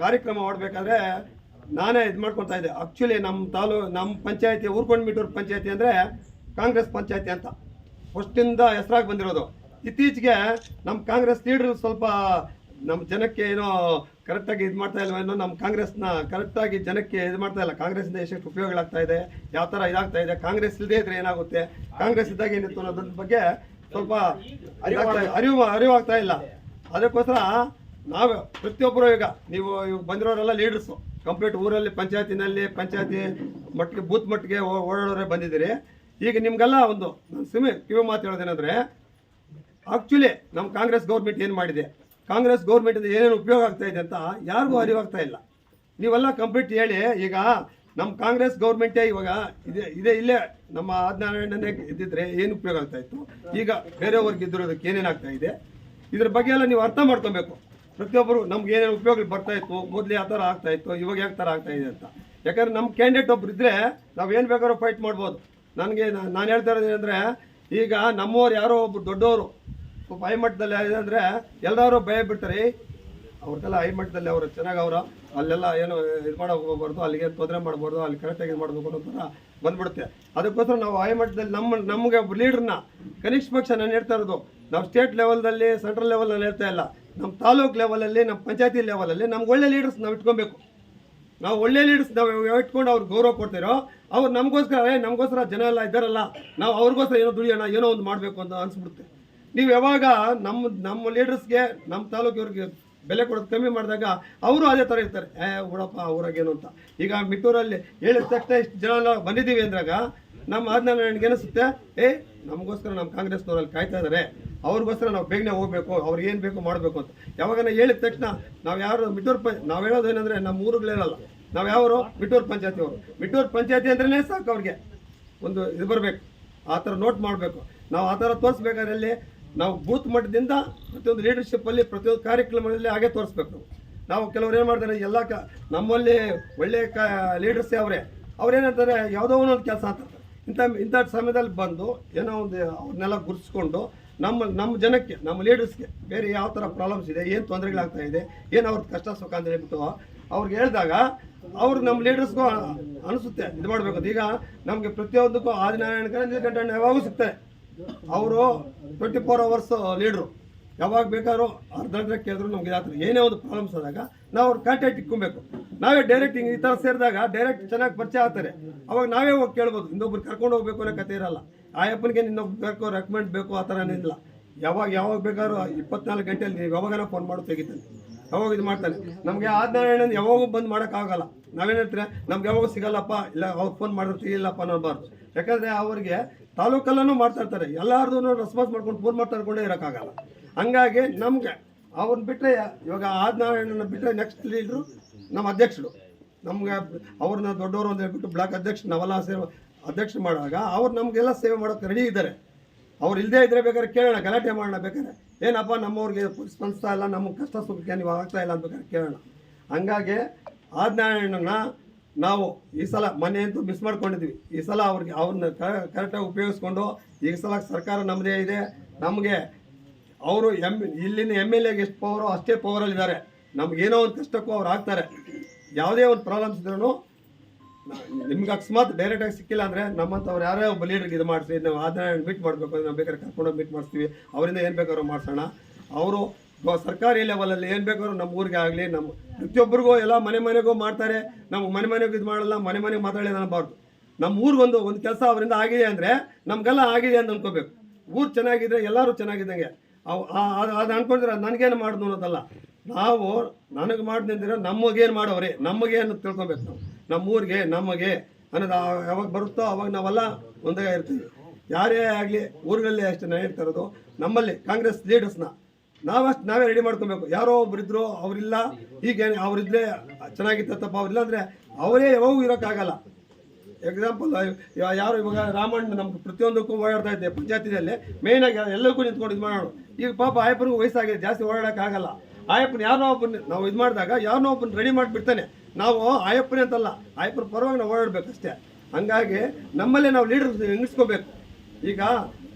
ಕಾರ್ಯಕ್ರಮ ಮಾಡಬೇಕಾದ್ರೆ ನಾನೇ ಇದು ಮಾಡ್ಕೊತಾ ಇದ್ದೆ. ಆ್ಯಕ್ಚುಲಿ ನಮ್ಮ ತಾಲೂ ನಮ್ಮ ಪಂಚಾಯತಿ ಊರ್ಕೊಂಡ್ಬಿಟ್ಟೂರು ಪಂಚಾಯತಿ ಅಂದರೆ ಕಾಂಗ್ರೆಸ್ ಪಂಚಾಯತಿ ಅಂತ. ಫಸ್ಟಿಂದ ಹೆಸರಾಗಿ ಬಂದಿರೋದು. ಇತ್ತೀಚೆಗೆ ನಮ್ಮ ಕಾಂಗ್ರೆಸ್ ಲೀಡ್ರು ಸ್ವಲ್ಪ ನಮ್ಮ ಜನಕ್ಕೆ ಏನೋ ಕರೆಕ್ಟಾಗಿ ಇದು ಮಾಡ್ತಾ ಇಲ್ವ ಏನೋ ನಮ್ಮ ಕಾಂಗ್ರೆಸ್ನ ಕರೆಕ್ಟಾಗಿ ಜನಕ್ಕೆ ಇದು ಮಾಡ್ತಾ ಇಲ್ಲ. ಕಾಂಗ್ರೆಸ್ಸಿಂದ ಎಷ್ಟೆಷ್ಟು ಉಪಯೋಗಗಳಾಗ್ತಾ ಇದೆ, ಯಾವ ಥರ ಇದಾಗ್ತಾ ಇದೆ, ಕಾಂಗ್ರೆಸ್ ಇಲ್ಲದೇ ಇದ್ರೆ ಏನಾಗುತ್ತೆ, ಕಾಂಗ್ರೆಸ್ ಇದ್ದಾಗ ಏನಿತ್ತು ಅನ್ನೋದ್ರ ಬಗ್ಗೆ ಸ್ವಲ್ಪ ಅರಿವು ಅರಿವು ಅರಿವಾಗ್ತಾ ಇಲ್ಲ. ಅದಕ್ಕೋಸ್ಕರ ನಾವು ಪ್ರತಿಯೊಬ್ಬರು ಈಗ ನೀವು ಇವಾಗ ಬಂದಿರೋರೆಲ್ಲ ಲೀಡರ್ಸು ಕಂಪ್ಲೀಟ್ ಊರಲ್ಲಿ, ಪಂಚಾಯತಿನಲ್ಲಿ, ಪಂಚಾಯತಿ ಮಟ್ಟಿಗೆ ಬೂತ್ ಮಟ್ಟಿಗೆ ಓಡಾಡೋರೆ ಬಂದಿದ್ದೀರಿ. ಈಗ ನಿಮಗೆಲ್ಲ ಒಂದು, ನಾನು ಸಿಮಿ ಕಿವಿ ಮಾತು ಹೇಳೋದೇನೆಂದರೆ ಆಕ್ಚುಲಿ ನಮ್ಮ ಕಾಂಗ್ರೆಸ್ ಗೌರ್ಮೆಂಟ್ ಏನು ಮಾಡಿದೆ? ಕಾಂಗ್ರೆಸ್ ಗೌರ್ಮೆಂಟಿಂದ ಏನೇನು ಉಪಯೋಗ ಆಗ್ತಾ ಇದೆ ಅಂತ ಯಾರಿಗೂ ಅರಿವಾಗ್ತಾ ಇಲ್ಲ. ನೀವೆಲ್ಲ ಕಂಪ್ಲೀಟ್ ಹೇಳಿ, ಈಗ ನಮ್ಮ ಕಾಂಗ್ರೆಸ್ ಗೌರ್ಮೆಂಟೇ ಇವಾಗ ಇದೆ, ಇದೇ ಇಲ್ಲೇ ನಮ್ಮ ಆಜ್ಞಾನೇ ಇದ್ದಿದ್ರೆ ಏನು ಉಪಯೋಗ ಆಗ್ತಾ ಇತ್ತು? ಈಗ ಬೇರೆಯವ್ರಿಗೆ ಇದ್ದಿರೋದಕ್ಕೆ ಏನೇನಾಗ್ತಾ ಇದೆ? ಇದ್ರ ಬಗ್ಗೆ ಎಲ್ಲ ನೀವು ಅರ್ಥ ಮಾಡ್ಕೊಬೇಕು. ಪ್ರತಿಯೊಬ್ಬರು ನಮ್ಗೆ ಏನೇನು ಉಪಯೋಗ ಬರ್ತಾ ಇತ್ತು, ಮೊದಲು ಯಾವ ಥರ ಆಗ್ತಾ ಇತ್ತು, ಇವಾಗ ಯಾವ ಥರ ಆಗ್ತಾ ಇದೆ ಅಂತ. ಯಾಕಂದ್ರೆ ನಮ್ಮ ಕ್ಯಾಂಡಿಡೇಟ್ ಒಬ್ರು ಇದ್ರೆ ನಾವು ಏನು ಬೇಕಾದ್ರೂ ಫೈಟ್ ಮಾಡ್ಬೋದು. ನನಗೆ ನಾನು ಹೇಳ್ತಾ ಇರೋದು ಏನಂದರೆ, ಈಗ ನಮ್ಮವ್ರು ಯಾರೋ ಒಬ್ರು ದೊಡ್ಡವರು ಸ್ವಲ್ಪ ಹೈ ಮಟ್ಟದಲ್ಲಿ ಇದೆ ಅಂದರೆ ಎಲ್ಲರೂ ಭಯ ಬಿಡ್ತಾರೆ. ಅವ್ರದ್ದೆಲ್ಲ ಹೈ ಮಟ್ಟದಲ್ಲಿ ಅವರು ಚೆನ್ನಾಗಿ ಅವರು, ಅಲ್ಲೆಲ್ಲ ಏನು ಇದು ಮಾಡೋಕೆ ಹೋಗ್ಬಾರ್ದು, ಅಲ್ಲಿಗೆ ತೊಂದರೆ ಮಾಡಬಾರ್ದು, ಅಲ್ಲಿ ಕರೆಕ್ಟಾಗಿ ಮಾಡಬೇಕು ಅನ್ನೋ ಥರ ಬಂದ್ಬಿಡುತ್ತೆ. ಅದಕ್ಕೋಸ್ಕರ ನಾವು ಹೈ ಮಟ್ಟದಲ್ಲಿ ನಮ್ಮ ನಮಗೆ ಒಬ್ಬ ಲೀಡ್ರನ್ನ ಕನಿಷ್ಠ ಪಕ್ಷ ನಾನು ಹೇಳ್ತಾ ಇರೋದು, ನಾವು ಸ್ಟೇಟ್ ಲೆವೆಲ್ದಲ್ಲಿ ಸೆಂಟ್ರಲ್ ಲೆವೆಲಲ್ಲಿ ಹೇಳ್ತಾ ಇಲ್ಲ. ನಮ್ಮ ತಾಲೂಕ್ ಲೆವೆಲಲ್ಲಿ ನಮ್ಮ ಪಂಚಾಯತಿ ಲೆವೆಲಲ್ಲಿ ನಮ್ಗೆ ಒಳ್ಳೆ ಲೀಡರ್ಸ್ ನಾವು ಇಟ್ಕೊಬೇಕು. ನಾವು ಒಳ್ಳೆ ಲೀಡರ್ಸ್ ನಾವು ಇಟ್ಕೊಂಡು ಅವ್ರಿಗೆ ಗೌರವ ಕೊಡ್ತಿರೋ, ಅವ್ರು ನಮಗೋಸ್ಕರ ನಮಗೋಸ್ಕರ ಜನ ಎಲ್ಲ ಇದ್ದಾರಲ್ಲ, ನಾವು ಅವ್ರಿಗೋಸ್ಕರ ಏನೋ ದುಡಿಯೋಣ, ಏನೋ ಒಂದು ಮಾಡಬೇಕು ಅಂತ ಅನಿಸ್ಬಿಡುತ್ತೆ. ನೀವು ಯಾವಾಗ ನಮ್ಮ ನಮ್ಮ ಲೀಡರ್ಸ್ಗೆ ನಮ್ಮ ತಾಲೂಕಿನವ್ರಿಗೆ ಬೆಲೆ ಕೊಡೋದು ಕಮ್ಮಿ ಮಾಡಿದಾಗ ಅವರು ಅದೇ ಥರ ಇರ್ತಾರೆ. ಏ ಬಿಡಪ್ಪ ಊರಾಗೇನು ಅಂತ. ಈಗ ಮಿಟ್ಟೂರಲ್ಲಿ ಹೇಳಿದ ತಕ್ಷಣ ಇಷ್ಟು ಜನ ಎಲ್ಲ ಬಂದಿದ್ದೀವಿ ಅಂದಾಗ ನಮ್ಮ ನನಗೆ ಅನಿಸುತ್ತೆ ಏ, ನಮಗೋಸ್ಕರ ನಮ್ಮ ಕಾಂಗ್ರೆಸ್ನವರಲ್ಲಿ ಕಾಯ್ತಾ ಇದ್ದಾರೆ ಅವ್ರಿಗೋಸ್ಕರ ನಾವು ಬೇಗನೆ ಹೋಗಬೇಕು ಅವ್ರಿಗೆ ಏನು ಬೇಕು ಮಾಡಬೇಕು ಅಂತ. ಯಾವಾಗನ ಹೇಳಿದ ತಕ್ಷಣ ನಾವು ಯಾರು ಮಿಟ್ಟೂರು ಪಂಚ, ನಾವು ಹೇಳೋದು ಏನಂದರೆ ನಮ್ಮ ಊರುಗಳೇನಲ್ಲ ನಾವು ಯಾವರು? ಮಿಟ್ಟೂರು ಪಂಚಾಯತಿ ಅವರು. ಮಿಟ್ಟೂರು ಪಂಚಾಯತಿ ಅಂದ್ರೇ ಸಾಕು ಅವ್ರಿಗೆ. ಒಂದು ಇದು ಬರಬೇಕು. ಆ ಥರ ನೋಟ್ ಮಾಡಬೇಕು. ನಾವು ಆ ಥರ ತೋರಿಸ್ಬೇಕಾದ್ರೆ ಅಲ್ಲಿ ನಾವು ಬೂತ್ ಮಟ್ಟದಿಂದ ಪ್ರತಿಯೊಂದು ಲೀಡರ್ಶಿಪ್ಪಲ್ಲಿ ಪ್ರತಿಯೊಂದು ಕಾರ್ಯಕ್ರಮದಲ್ಲಿ ಹಾಗೆ ತೋರಿಸ್ಬೇಕು. ನಾವು ಕೆಲವ್ರು ಏನು ಮಾಡ್ತಾರೆ, ಎಲ್ಲ ಕ, ನಮ್ಮಲ್ಲಿ ಒಳ್ಳೆಯ ಕ ಲೀಡರ್ಸೇ ಅವರೇ. ಅವ್ರೇನಂತಾರೆ ಯಾವುದೋ ಒಂದು ಕೆಲಸ ಅಂತ ಇಂಥ ಇಂಥ ಸಮಯದಲ್ಲಿ ಬಂದು ಏನೋ ಒಂದು ಅವ್ರನ್ನೆಲ್ಲ ಗುರುತಿಸ್ಕೊಂಡು ನಮ್ಮ ನಮ್ಮ ಜನಕ್ಕೆ, ನಮ್ಮ ಲೀಡರ್ಸ್ಗೆ ಬೇರೆ ಯಾವ ಥರ ಪ್ರಾಬ್ಲಮ್ಸ್ ಇದೆ, ಏನು ತೊಂದರೆಗಳಾಗ್ತಾ ಇದೆ, ಏನು ಅವ್ರದ್ದು ಕಷ್ಟ ಸುಖ ಅಂತ ಹೇಳ್ಬಿಟ್ಟು ಅವ್ರಿಗೆ ಹೇಳಿದಾಗ ಅವ್ರು ನಮ್ಮ ಲೀಡರ್ಸ್ಗೂ ಅನಿಸುತ್ತೆ, ಇದು ಮಾಡಬೇಕು ಈಗ ನಮಗೆ ಪ್ರತಿಯೊಂದಕ್ಕೂ ಆದಿನಾರಾಯಣ ಗಂಟೆ ಯಾವಾಗೂ ಸಿಗ್ತಾರೆ. ಅವರು ಟ್ವೆಂಟಿ ಫೋರ್ ಅವರ್ಸ್ ಲೀಡ್ರು ಯಾವಾಗ ಬೇಕಾದ್ರೂ ಅರ್ಧ ಅರ್ಧ ಕೇಳಿದ್ರು ನಮ್ಗೆ ಇದಾಗ್ತದೆ. ಏನೇ ಒಂದು ಪ್ರಾಬ್ಲಮ್ಸ್ ಆದಾಗ ನಾವು ಅವ್ರ ಕಾಂಟ್ಯಾಕ್ಟ್ ಇಟ್ಕೊಬೇಕು. ನಾವೇ ಡೈರೆಕ್ಟ್ ಹಿಂಗೆ ಈ ಥರ ಸೇರಿದಾಗ ಡೈರೆಕ್ಟ್ ಚೆನ್ನಾಗಿ ಪರಿಚಯ ಆಗ್ತಾರೆ. ಅವಾಗ ನಾವೇ ಹೋಗಿ ಕೇಳ್ಬೋದು, ಇನ್ನೊಬ್ರು ಕರ್ಕೊಂಡು ಹೋಗ್ಬೇಕು ಅನ್ನೋ ಕತೆ ಇರಲ್ಲ. ಆ ಅಪ್ಪನಿಗೆ ಇನ್ನೊಬ್ರು ಬೇಕು ರೆಕಮೆಂಡ್ ಬೇಕು ಆ ಥರ ಏನಿಲ್ಲ ಯಾವಾಗ ಯಾವಾಗ ಬೇಕಾದ್ರೂ ಇಪ್ಪತ್ನಾಲ್ಕು ಗಂಟೆಯಲ್ಲಿ ನೀವು ಯಾವಾಗನ ಫೋನ್ ಮಾಡಿ ತೆಗಿತಾನೆ. ಯಾವಾಗ ಇದು ಮಾಡ್ತಾನೆ. ನಮಗೆ ಆದ್ನಾರಾಯಣ ಯಾವಾಗೂ ಬಂದು ಮಾಡೋಕ್ಕಾಗಲ್ಲ. ನಾವೇನಿರ್ತೀರ ನಮ್ಗೆ ಯಾವಾಗ ಸಿಗಲ್ಲಪ್ಪ, ಇಲ್ಲ ಅವ್ರು ಫೋನ್ ಮಾಡಿದ್ರೆ ಸಿಗಿಲ್ಲಪ್ಪ ಅನ್ನೋಬಾರ್ದು ಯಾಕಂದರೆ ಅವ್ರಿಗೆ ತಾಲೂಕಲ್ಲೂ ಮಾಡ್ತಾ ಇರ್ತಾರೆ. ಎಲ್ಲಾರ್ದು ರೆಸ್ಪಾನ್ಸ್ ಮಾಡ್ಕೊಂಡು ಫೋನ್ ಮಾಡ್ತಾ ಇರ್ಕೊಂಡೇ ಇರೋಕ್ಕಾಗಲ್ಲ. ಹಂಗಾಗಿ ನಮಗೆ ಅವ್ರನ್ನ ಬಿಟ್ಟರೆ ಇವಾಗ ಆದಿನಾರಾಯಣನ ಬಿಟ್ಟರೆ ನೆಕ್ಸ್ಟ್ ಲೀಡ್ರು ನಮ್ಮ ಅಧ್ಯಕ್ಷರು. ನಮ್ಗೆ ಅವ್ರನ್ನ ದೊಡ್ಡವರು ಅಂತ ಹೇಳ್ಬಿಟ್ಟು ಬ್ಲಾಕ್ ಅಧ್ಯಕ್ಷ ನವಲ ಸೇವೆ ಅಧ್ಯಕ್ಷ ಮಾಡುವಾಗ ಅವ್ರು ನಮಗೆಲ್ಲ ಸೇವೆ ಮಾಡೋಕೆ ರೆಡಿ ಇದ್ದಾರೆ. ಅವ್ರು ಇಲ್ಲದೇ ಇದ್ರೆ ಬೇಕಾದ್ರೆ ಕೇಳೋಣ, ಗಲಾಟೆ ಮಾಡೋಣ ಬೇಕಾದ್ರೆ. ಏನಪ್ಪ ನಮ್ಮವ್ರಿಗೆ ಸ್ಪಂದಿಸ್ತಾ ಇಲ್ಲ ನಮ್ಮ ಕಷ್ಟ ಸುಖಕ್ಕೆ ನೀವು ಆಗ್ತಾ ಇಲ್ಲ ಅಂತ ಬೇಕಾದ್ರೆ ಕೇಳೋಣ. ಹಂಗಾಗಿ ಆದಿನಾರಾಯಣನ ನಾವು ಈ ಸಲ ಮೊನ್ನೆ ಅಂತೂ ಮಿಸ್ ಮಾಡ್ಕೊಂಡಿದ್ವಿ. ಈ ಸಲ ಅವ್ರಿಗೆ ಅವ್ರನ್ನ ಕರೆಕ್ಟಾಗಿ ಉಪಯೋಗಿಸ್ಕೊಂಡು ಈ ಸಲ ಸರ್ಕಾರ ನಮ್ಮದೇ ಇದೆ. ನಮಗೆ ಅವರು ಎಂ ಇಲ್ಲಿನ ಎಂ ಎಲ್ ಎಗೆ ಎಷ್ಟು ಪವರೋ ಅಷ್ಟೇ ಪವರಲ್ಲಿದ್ದಾರೆ ನಮಗೇನೋ ಒಂದು ಕಷ್ಟಕ್ಕೂ ಅವ್ರು ಆಗ್ತಾರೆ. ಯಾವುದೇ ಒಂದು ಪ್ರಾಬ್ಲಮ್ಸ್ ಇದ್ರೂ ನಿಮ್ಗೆ ಅಕಸ್ಮಾತ್ ಡೈರೆಕ್ಟಾಗಿ ಸಿಕ್ಕಿಲ್ಲ ಅಂದರೆ ನಮ್ಮಂಥವ್ರು ಯಾರೋ ಒಬ್ಬ ಲೀಡರ್ಗೆ ಇದು ಮಾಡಿಸಿ, ನಾವು ಅದನ್ನ ಮೀಟ್ ಮಾಡಬೇಕು ನಾವು ಬೇಕಾದ್ರೆ ಕರ್ಕೊಂಡು ಮೀಟ್ ಮಾಡಿಸ್ತೀವಿ. ಅವರಿಂದ ಏನು ಬೇಕಾದ್ರೂ ಮಾಡ್ಸೋಣ. ಅವರು ಸರ್ಕಾರಿ ಲೆವೆಲಲ್ಲಿ ಏನು ಬೇಕಾದ್ರೂ ನಮ್ಮ ಊರಿಗೆ ಆಗಲಿ ನಮ್ಮ ಪ್ರತಿಯೊಬ್ಬರಿಗೂ ಎಲ್ಲ ಮನೆ ಮನೆಗೂ ಮಾಡ್ತಾರೆ. ನಮ್ಮ ಮನೆ ಮನೆಗೂ ಇದು ಮಾಡಲ್ಲ, ಮನೆ ಮನೆಗೆ ಮಾತಾಡಲಿಲ್ಲ ಅನ್ನಬಾರ್ದು. ನಮ್ಮ ಊರಿಗೊಂದು ಒಂದು ಕೆಲಸ ಅವರಿಂದ ಆಗಿದೆ ಅಂದರೆ ನಮಗೆಲ್ಲ ಆಗಿದೆ ಅಂತ ಅನ್ಕೋಬೇಕು. ಊರು ಚೆನ್ನಾಗಿದ್ರೆ ಎಲ್ಲರೂ ಚೆನ್ನಾಗಿದ್ದಂಗೆ. ಅವು ಅದು ಅನ್ಕೊಂಡ್ರೆ ನನಗೇನು ಮಾಡಿದ್ನು ಅನ್ನೋದಲ್ಲ. ನಾವು ನನಗೆ ಮಾಡಿದ್ರೆ ನಮಗೇನು ಮಾಡೋರೆ ಅನ್ನೋದು ತಿಳ್ಕೊಬೇಕು ನಾವು. ನಮ್ಮ ಊರಿಗೆ ನಮಗೆ ಅನ್ನೋದು ಯಾವಾಗ ಬರುತ್ತೋ ಅವಾಗ ನಾವೆಲ್ಲ ಒಂದೇ ಇರ್ತೀವಿ. ಯಾರೇ ಆಗಲಿ ಊರುಗಳಲ್ಲಿ ಅಷ್ಟೇ ನಾನು ಹೇಳ್ತಾ ಇರೋದು. ನಮ್ಮಲ್ಲಿ ಕಾಂಗ್ರೆಸ್ ಲೀಡರ್ಸ್ನ ನಾವಷ್ಟು ನಾವೇ ರೆಡಿ ಮಾಡ್ಕೊಬೇಕು. ಯಾರೋ ಒಬ್ರು ಇದ್ರು ಅವರಿಲ್ಲ ಹೀಗೆ ಅವರಿದ್ರೆ ಚೆನ್ನಾಗಿತ್ತಪ್ಪ, ಅವರಿಲ್ಲ ಅಂದರೆ ಅವರೇ ಯಾವಾಗೂ ಇರೋಕ್ಕಾಗಲ್ಲ. ಎಕ್ಸಾಂಪಲ್ ಯಾರು ಇವಾಗ ರಾಮಣ್ಣ ನಮ್ಗೆ ಪ್ರತಿಯೊಂದಕ್ಕೂ ಓಡಾಡ್ತಾ ಇದ್ದೆ ಪಂಚಾಯತಿನಲ್ಲಿ. ಮೇಯ್ನಾಗಿ ಎಲ್ಲಕ್ಕೂ ನಿಂತ್ಕೊಂಡು ಇದು ಮಾಡೋಣ ಈಗ ಪಾಪ ಆಯಪ್ಪನಿಗೂ ವಯಸ್ಸಾಗಿದೆ, ಜಾಸ್ತಿ ಓಡಾಡೋಕ್ಕಾಗಲ್ಲ ಆಯಪ್ಪನ ಯಾರನ್ನೋ ಒಬ್ಬನ ನಾವು ಇದು ಮಾಡಿದಾಗ ಯಾರನ್ನೋ ಒಬ್ಬನ ರೆಡಿ ಮಾಡಿಬಿಡ್ತಾನೆ. ನಾವು ಆಯಪ್ಪನೇ ಅಂತಲ್ಲ, ಆಯಪ್ಪನ ಪರವಾಗಿ ನಾವು ಓಡಾಡ್ಬೇಕು ಅಷ್ಟೇ ಹಂಗಾಗಿ ನಮ್ಮಲ್ಲೇ ನಾವು ಲೀಡರ್ ಹೆಂಗಿಸ್ಕೋಬೇಕು. ಈಗ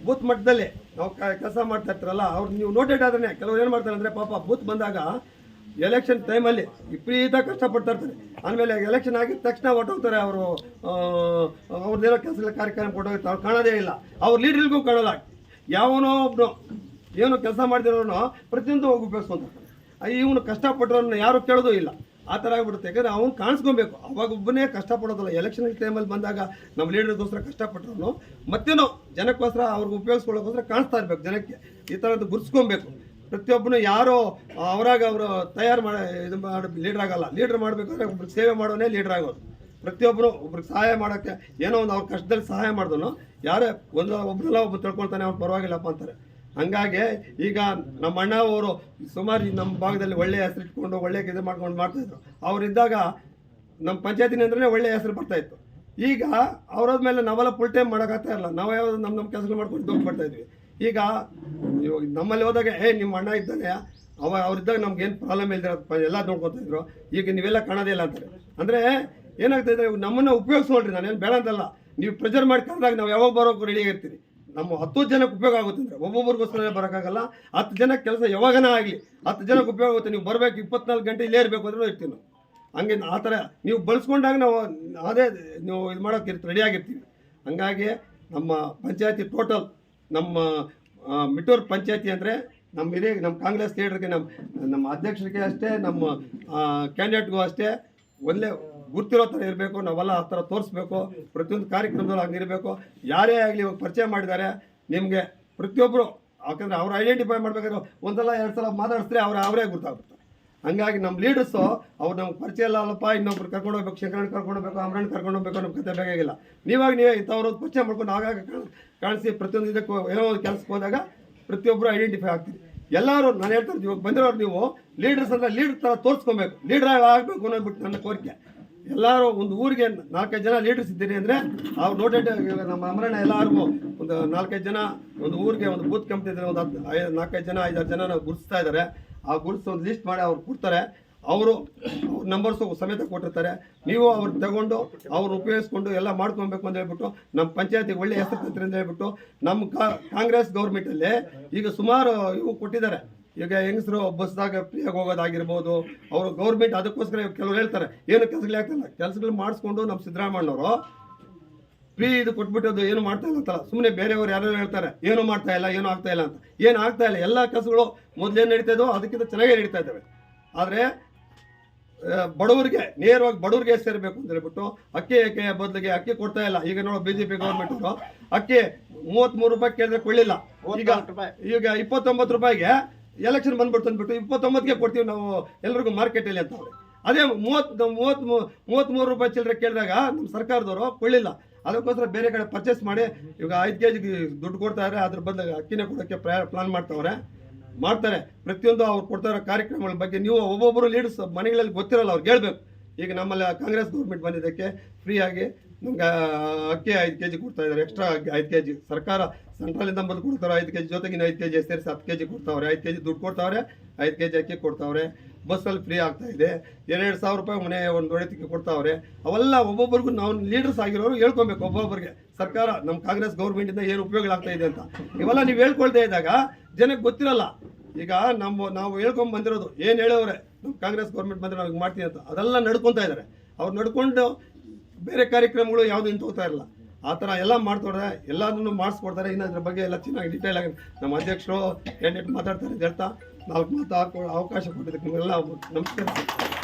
ಬೂತ್ ಮಟ್ಟದಲ್ಲಿ ನಾವು ಕೆಲಸ ಮಾಡ್ತಾ ಇರ್ತಾರಲ್ಲ, ಅವ್ರು ನೀವು ನೋಟೆಡ್ ಆದ್ರೆ ಕೆಲವ್ರು ಏನು ಮಾಡ್ತಾರೆ ಅಂದರೆ ಪಾಪ ಬೂತ್ ಬಂದಾಗ ಎಲೆಕ್ಷನ್ ಟೈಮಲ್ಲಿ ವಿಪರೀತ ಕಷ್ಟಪಡ್ತಾ ಇರ್ತಾರೆ. ಆಮೇಲೆ ಎಲೆಕ್ಷನ್ ಆಗಿದ ತಕ್ಷಣ ಹೊಟ್ಟೋಗ್ತಾರೆ ಅವರು ಅವ್ರದ್ದೇನೋ ಕೆಲಸ ಕಾರ್ಯಕ್ರಮ ಕೊಟ್ಟೋಗಿರ್ತಾರೆ ಅವ್ರು ಕಾಣೋದೇ ಇಲ್ಲ. ಅವ್ರ ಲೀಡ್ರಿಗೂ ಕಾಣಲ್ಲ. ಯಾವನೋ ಒಬ್ಬನು ಏನು ಕೆಲಸ ಮಾಡಿದಿರೋನು ಪ್ರತಿಯೊಂದು ಹೋಗಿ ಉಪಯೋಗಿಸ್ಕೊಂತಾರೆ. ಇವನು ಕಷ್ಟಪಟ್ಟಿರೋನು ಯಾರು ಕೇಳೋದು ಇಲ್ಲ. ಆ ಥರ ಆಗ್ಬಿಡುತ್ತೆ. ಯಾಕಂದರೆ ಅವ್ನು ಕಾಣಿಸ್ಕೊಬೇಕು. ಅವಾಗ ಒಬ್ಬನೇ ಕಷ್ಟಪಡೋದಲ್ಲ. ಎಲೆಕ್ಷನ್ ಟೈಮಲ್ಲಿ ಬಂದಾಗ ನಮ್ಮ ಲೀಡರ್ಗೋಸ್ಕರ ಕಷ್ಟಪಟ್ಟರು ಮತ್ತೇನೋ ಜನಕ್ಕೋಸ್ಕರ ಅವ್ರಿಗೆ ಉಪಯೋಗಿಸ್ಕೊಳ್ಳೋಕ್ಕೋಸ್ಕರ ಕಾಣಿಸ್ತಾ ಇರಬೇಕು ಜನಕ್ಕೆ. ಈ ಥರದ್ದು ಗುರ್ಸ್ಕೊಬೇಕು. ಪ್ರತಿಯೊಬ್ಬನು ಯಾರೋ ಅವರಾಗ ಅವರು ತಯಾರು ಮಾಡ, ಇದು ಮಾಡಿ ಲೀಡ್ರ್ ಆಗಲ್ಲ. ಲೀಡ್ರ್ ಮಾಡಬೇಕಾದ್ರೆ ಒಬ್ರಿಗೆ ಸೇವೆ ಮಾಡೋನೇ ಲೀಡರ್ ಆಗೋದು. ಪ್ರತಿಯೊಬ್ಬರು ಒಬ್ರಿಗೆ ಸಹಾಯ ಮಾಡೋಕ್ಕೆ ಏನೋ ಒಂದು ಅವ್ರ ಕಷ್ಟದಲ್ಲಿ ಸಹಾಯ ಮಾಡಿದ್ರು ಯಾರೇ, ಒಂದು ಒಬ್ಬರಲ್ಲ ಒಬ್ಬ ತಿಳ್ಕೊಳ್ತಾನೆ ಅವ್ರು ಪರವಾಗಿಲ್ಲಪ್ಪ ಅಂತಾರೆ. ಹಂಗಾಗಿ ಈಗ ನಮ್ಮ ಅಣ್ಣ ಅವರು ಸುಮಾರು ನಮ್ಮ ಭಾಗದಲ್ಲಿ ಒಳ್ಳೆಯ ಹೆಸರು ಇಟ್ಕೊಂಡು, ಒಳ್ಳೆ ಇದು ಮಾಡ್ಕೊಂಡು ಮಾಡ್ತಾಯಿದ್ರು ಅವರಿದ್ದಾಗ ನಮ್ಮ ಪಂಚಾಯತಿನ ಅಂದ್ರೆ ಒಳ್ಳೆ ಹೆಸರು ಬರ್ತಾ ಇತ್ತು. ಈಗ ಅವ್ರದ್ಮೇಲೆ ನಾವೆಲ್ಲ ಫುಲ್ ಟೈಮ್ ಮಾಡೋಕ್ಕಾಗ್ತಾ ಇರಲ್ಲ. ನಾವು ಯಾವ್ದು ನಮ್ಮ ನಮ್ಮ ಕೆಲಸಗಳು ಮಾಡ್ಕೊಂಡು ದುಡ್ಡು ಮಾಡ್ತಾ ಇದ್ವಿ. ಈಗ ನಮ್ಮಲ್ಲಿ ಹೋದಾಗ, ಹೇ, ನಿಮ್ಮ ಅಣ್ಣ ಇದ್ದಾನೆ, ಅವ ಅವ್ರಿದ್ದಾಗ ನಮ್ಗೆ ಏನು ಪ್ರಾಬ್ಲಮ್ ಇಲ್ದಿರ ಎಲ್ಲ ನೋಡ್ಕೊತಾ ಇದ್ರು. ಈಗ ನೀವೆಲ್ಲ ಕಾಣೋದೇ ಇಲ್ಲ ಅಂತಾರೆ. ಅಂದರೆ ಏನಾಗ್ತಾ ಇದೆ, ನಮ್ಮನ್ನು ಉಪಯೋಗಿಸ್ಕೊಳ್ರಿ ನಾನು ಬೇಡ ಅಂತಲ್ಲ ನೀವು ಪ್ರೆಜರ್ ಮಾಡಿ ಕರೆದಾಗ ನಾವು ಯಾವಾಗ ಬರೋಕೆ ರೆಡಿ ಆಗಿರ್ತೀವಿ ನಮ್ಮ ಹತ್ತು ಜನಕ್ಕೆ ಉಪಯೋಗ ಆಗುತ್ತೆ ಅಂದರೆ ಒಬ್ಬೊಬ್ರಿಗೋಸ್ಕರ ಬರೋಕ್ಕಾಗಲ್ಲ. ಹತ್ತು ಜನಕ್ಕೆ ಕೆಲಸ ಯಾವಾಗನ ಆಗಲಿ, ಹತ್ತು ಜನಕ್ಕೆ ಉಪಯೋಗ ಆಗುತ್ತೆ. ನೀವು ಬರಬೇಕು, ಇಪ್ಪತ್ನಾಲ್ಕು ಗಂಟೆ ಇಲ್ಲೇ ಇರಬೇಕು ಅಂದ್ರೂ ಇರ್ತೀವಿ ಹಂಗೆ ಆ ಥರ ನೀವು ಬಳಸ್ಕೊಂಡಾಗ ನಾವು ಅದೇ ನೀವು ಇದು ಮಾಡೋಕೆ ರೆಡಿ ಆಗಿರ್ತೀವಿ. ಹಂಗಾಗಿ ನಮ್ಮ ಪಂಚಾಯತಿ ಟೋಟಲ್ ನಮ್ಮ ಆ, ಮಿಟ್ಟೂರು ಪಂಚಾಯತಿ ಅಂದರೆ ನಮ್ಮ ಹಿರಿಯ ನಮ್ಮ ಕಾಂಗ್ರೆಸ್ ಲೀಡರ್ಗೆ ನಮ್ಮ ನಮ್ಮ ಅಧ್ಯಕ್ಷರಿಗೆ ಅಷ್ಟೇ ನಮ್ಮ ಕ್ಯಾಂಡಿಡೇಟ್ಗೂ ಅಷ್ಟೇ ಒಳ್ಳೆ ಗುರ್ತಿರೋ ಥರ ಇರಬೇಕು ನಾವೆಲ್ಲ ಆ ಥರ ತೋರಿಸ್ಬೇಕು ಪ್ರತಿಯೊಂದು ಕಾರ್ಯಕ್ರಮದಲ್ಲಿ ಹಂಗಿರಬೇಕು ಯಾರೇ ಆಗಲಿ ಇವಾಗ ಪರಿಚಯ ಮಾಡಿದ್ದಾರೆ ನಿಮಗೆ ಪ್ರತಿಯೊಬ್ಬರು ಯಾಕಂದರೆ ಅವ್ರು ಐಡೆಂಟಿಫೈ ಮಾಡಬೇಕಾದ್ರೆ ಒಂದಲ್ಲ ಎರಡು ಸಲ ಮಾತಾಡಿಸಿದ್ರೆ ಅವ್ರು ಅವರೇ ಗುರ್ತಾಗ್ಬಿಡ್ತಾರೆ. ಹಂಗಾಗಿ ನಮ್ಮ ಲೀಡರ್ಸು ಅವ್ರು ನಮ್ಗೆ ಪರಿಚಯ ಇಲ್ಲ ಅಲ್ಲಪ್ಪ, ಇನ್ನೊಬ್ರು ಕರ್ಕೊಂಡು ಹೋಗ್ಬೇಕು ಶಂಕರಣ್ಣ ಕರ್ಕೊಂಡು ಹೋಗ್ಬೇಕು ಅಮರಣ್ಣ ಕರ್ಕೊಂಡು ಹೋಗ್ಬೇಕು ನಮ್ಮ ಕತೆ ಬೇಕಾಗಿಲ್ಲ ನೀವಾಗ ನೀವೇ ಇಂಥವ್ರು ಪರಿಚಯ ಮಾಡ್ಕೊಂಡು ಆಗಾಗ ಕಾಣ್- ಕಾಣಿಸಿ ಪ್ರತಿಯೊಂದು ಇದಕ್ಕೂ ಏನೋ ಒಂದು ಕೆಲಸಕ್ಕೆ ಹೋದಾಗ ಪ್ರತಿಯೊಬ್ಬರು ಐಡೆಂಟಿಫೈ ಆಗ್ತೀವಿ ಎಲ್ಲರೂ ನಾನು ಹೇಳ್ತಾರೆ ಇವಾಗ ಬಂದಿರೋರು ನೀವು ಲೀಡರ್ಸ್ ಅಂದರೆ ಲೀಡರ್ ಥರ ತೋರಿಸ್ಕೊಬೇಕು. ಲೀಡರ್ ಆಗಬೇಕು ಅನ್ನೋದ್ಬಿಟ್ಟು ನನ್ನ ಕೋರಿಕೆ. ಎಲ್ಲರೂ ಒಂದು ಊರಿಗೆ ನಾಲ್ಕೈದು ಜನ ಲೀಡರ್ಸ್ ಇದ್ದೀರಿ ಅಂದರೆ ಅವ್ರು ನೋಟೆಡ್ ನಮ್ಮ ಅಮರಣ್ಣ ಎಲ್ಲರಿಗೂ ಒಂದು ನಾಲ್ಕೈದು ಜನ ಒಂದು ಊರಿಗೆ ಒಂದು ಬೂತ್ ಕಮಿಟಿ ಇದ್ದಾರೆ ಒಂದು ಹತ್ತು ಐದು ನಾಲ್ಕೈದು ಜನ, ಐದಾರು ಜನ ಗುರುತಿಸ್ತಾ ಇದ್ದಾರೆ. ಆ ಗುರುತು ಒಂದು ಲಿಸ್ಟ್ ಮಾಡಿ ಅವ್ರು ಕೊಡ್ತಾರೆ. ಅವರು ನಂಬರ್ಸು ಸಮೇತ ಕೊಟ್ಟಿರ್ತಾರೆ. ನೀವು ಅವ್ರು ತಗೊಂಡು ಅವ್ರು ಉಪಯೋಗಿಸ್ಕೊಂಡು ಎಲ್ಲ ಮಾಡ್ಕೊಬೇಕು ಅಂತ ಹೇಳ್ಬಿಟ್ಟು ನಮ್ಮ ಪಂಚಾಯತಿಗೆ ಒಳ್ಳೆ ಹೆಸರು ಅಂತ ಹೇಳ್ಬಿಟ್ಟು ನಮ್ಮ ಕಾಂಗ್ರೆಸ್ ಗೌರ್ಮೆಂಟಲ್ಲಿ ಈಗ ಸುಮಾರು ಇವು ಕೊಟ್ಟಿದ್ದಾರೆ. ಈಗ ಹೆಂಗಸರು ಬಸ್ದಾಗ ಫ್ರೀಯಾಗಿ ಹೋಗೋದಾಗಿರ್ಬೋದು, ಅವರು ಗೌರ್ಮೆಂಟ್ ಅದಕ್ಕೋಸ್ಕರ ಕೆಲವ್ರು ಹೇಳ್ತಾರೆ. ಏನು ಕೆಲಸಗಳು ಆಗ್ತಿಲ್ಲ ಕೆಲಸಗಳು ಮಾಡಿಸ್ಕೊಂಡು ನಮ್ಮ ಸಿದ್ದರಾಮಣ್ಣವರು ಫ್ರೀ ಇದು ಕೊಟ್ಬಿಟ್ಟು ಏನು ಮಾಡ್ತಾ ಇಲ್ಲ ಅಂತಲ್ಲ ಸುಮ್ಮನೆ ಬೇರೆಯವರು ಯಾರು ಹೇಳ್ತಾರೆ ಏನು ಮಾಡ್ತಾ ಇಲ್ಲ ಏನು ಆಗ್ತಾ ಇಲ್ಲ ಅಂತ. ಏನು ಆಗ್ತಾ ಇಲ್ಲ? ಎಲ್ಲ ಕೆಲಸಗಳು ಮೊದಲೇನು ನಡೀತಾ ಇದ್ದೋ ಅದಕ್ಕಿಂತ ಚೆನ್ನಾಗೇ ನಡೀತಾ ಇದ್ದಾವೆ. ಆದರೆ ಬಡವರಿಗೆ ನೇರವಾಗಿ ಬಡವರಿಗೆ ಸೇರಬೇಕು ಅಂತ ಹೇಳ್ಬಿಟ್ಟು ಅಕ್ಕಿ ಏಕೆ ಬದಲಿಗೆ ಅಕ್ಕಿ ಕೊಡ್ತಾ ಇಲ್ಲ? ಈಗ ನೋಡೋ ಬಿ ಜೆ ಪಿ ಗೌರ್ಮೆಂಟ್ ಅವರು ಅಕ್ಕಿ ಮೂವತ್ತ್ಮೂರು ರೂಪಾಯಿ ಕೇಳಿದ್ರೆ ಕೊಳ್ಳಿಲ್ಲ ಈಗ ಈಗ ಇಪ್ಪತ್ತೊಂಬತ್ತು ರೂಪಾಯಿಗೆ ಎಲೆಕ್ಷನ್ ಬಂದ್ಬಿಡ್ತು ಅಂದ್ಬಿಟ್ಟು ಇಪ್ಪತ್ತೊಂಬತ್ತಿಗೆ ಕೊಡ್ತೀವಿ ನಾವು ಎಲ್ರಿಗೂ ಮಾರ್ಕೆಟಲ್ಲಿ ಅಂತ ಅದೇ ಮೂವತ್ತು ಮೂವತ್ತ್ ಮೂವತ್ತ್ಮೂರು ರೂಪಾಯಿ ಚಿಲ್ಲರೆ ಕೇಳಿದಾಗ ನಮ್ಮ ಸರ್ಕಾರದವರು ಕೊಳ್ಳಿಲ್ಲ ಅದಕ್ಕೋಸ್ಕರ ಬೇರೆ ಕಡೆ ಪರ್ಚೇಸ್ ಮಾಡಿ, ಇವಾಗ ಐದು ಕೆ ಜಿಗೆ ದುಡ್ಡು ಕೊಡ್ತಾ ಇದ್ದಾರೆ ಅದ್ರ ಬದಲು ಅಕ್ಕಿನೇ ಕೊಡೋಕ್ಕೆ ಪ್ಲಾನ್ ಮಾಡ್ತವ್ರೆ. ಮಾಡ್ತಾರೆ. ಪ್ರತಿಯೊಂದು ಅವ್ರು ಕೊಡ್ತಾ ಇರೋ ಕಾರ್ಯಕ್ರಮಗಳ ಬಗ್ಗೆ ನೀವು ಒಬ್ಬೊಬ್ಬರು ಲೀಡರ್ಸ್ ಮನೆಗಳಲ್ಲಿ ಗೊತ್ತಿರಲ್ಲ ಅವ್ರಿಗೆ ಹೇಳ್ಬೇಕು. ಈಗ ನಮ್ಮಲ್ಲಿ ಕಾಂಗ್ರೆಸ್ ಗೌರ್ಮೆಂಟ್ ಬಂದಿದ್ದಕ್ಕೆ ಫ್ರೀಯಾಗಿ ನಮ್ಗೆ ಅಕ್ಕಿ ಐದು ಕೆ ಜಿ ಕೊಡ್ತಾ ಇದ್ದಾರೆ ಎಕ್ಸ್ಟ್ರಾ ಐದು ಕೆ ಜಿ ಸರ್ಕಾರ ಸೆಂಟ್ರಲಿಂದ ಬಂದು ಕೊಡ್ತಾರೆ. ಐದು ಕೆ ಜಿ ಜೊತೆಗಿನ ಐದು ಕೆ ಜಿ ಸೇರಿಸಿ ಹತ್ತು ಕೆ ಜಿ ಕೊಡ್ತಾವ್ರೆ. ಐದು ಕೆ ಜಿ ದುಡ್ಡು ಕೊಡ್ತಾವ್ರೆ. ಐದು ಕೆ ಜಿ ಅಕ್ಕಿ ಕೊಡ್ತಾವ್ರೆ. ಬಸ್ಸಲ್ಲಿ ಫ್ರೀ ಆಗ್ತಾ ಇದೆ. ಎರಡೆರಡು ಸಾವಿರ ರೂಪಾಯಿ ಮನೆ ಒಂದು ಒಡೆತಿಗೆ ಕೊಡ್ತಾವ್ರೆ. ಅವೆಲ್ಲ ಒಬ್ಬೊಬ್ಬರಿಗೂ ನಾವು ಲೀಡರ್ಸ್ ಆಗಿರೋರು ಹೇಳ್ಕೊಬೇಕು ಒಬ್ಬೊಬ್ಬರಿಗೆ. ಸರ್ಕಾರ ನಮ್ಮ ಕಾಂಗ್ರೆಸ್ ಗೌರ್ಮೆಂಟಿಂದ ಏನು ಉಪಯೋಗಗಳಾಗ್ತಾ ಇದೆ ಅಂತ. ಇವೆಲ್ಲ ನೀವು ಹೇಳ್ಕೊಳ್ತಾ ಇದ್ದಾಗ ಜನಕ್ಕೆ ಗೊತ್ತಿರಲ್ಲ. ಈಗ ನಮ್ಮ, ನಾವು ಹೇಳ್ಕೊಂಡ್ ಬಂದಿರೋದು, ಏನು ಹೇಳೋರೆ ನಮ್ಮ ಕಾಂಗ್ರೆಸ್ ಗೌರ್ಮೆಂಟ್ ಬಂದರೆ ನಾವು ಮಾಡ್ತೀನಿ ಅಂತ. ಅದೆಲ್ಲ ನಡ್ಕೊತಾ ಇದ್ದಾರೆ ಅವ್ರು ನಡ್ಕೊಂಡು ಬೇರೆ ಕಾರ್ಯಕ್ರಮಗಳು ಯಾವುದು ಇಂತ ಹೋಗ್ತಾ ಇರಲ್ಲ. ಆ ಥರ ಎಲ್ಲ ಮಾಡ್ತಾರೆ ಎಲ್ಲದನ್ನು ಮಾಡಿಸ್ಕೊಡ್ತಾರೆ. ಇನ್ನು ಅದ್ರ ಬಗ್ಗೆ ಎಲ್ಲ ಚೆನ್ನಾಗಿ ಡೀಟೇಲ್ ಆಗಿ ನಮ್ಮ ಅಧ್ಯಕ್ಷರು ಕ್ಯಾಂಡಿಡೇಟ್ ಮಾತಾಡ್ತಾರೆ ಅಂತ ಹೇಳ್ತಾ ನಾಲ್ಕು ಮಾತು ಅವಕಾಶ ಕೊಟ್ಟಿದ್ದಕ್ಕೆ ನಮಸ್ಕಾರ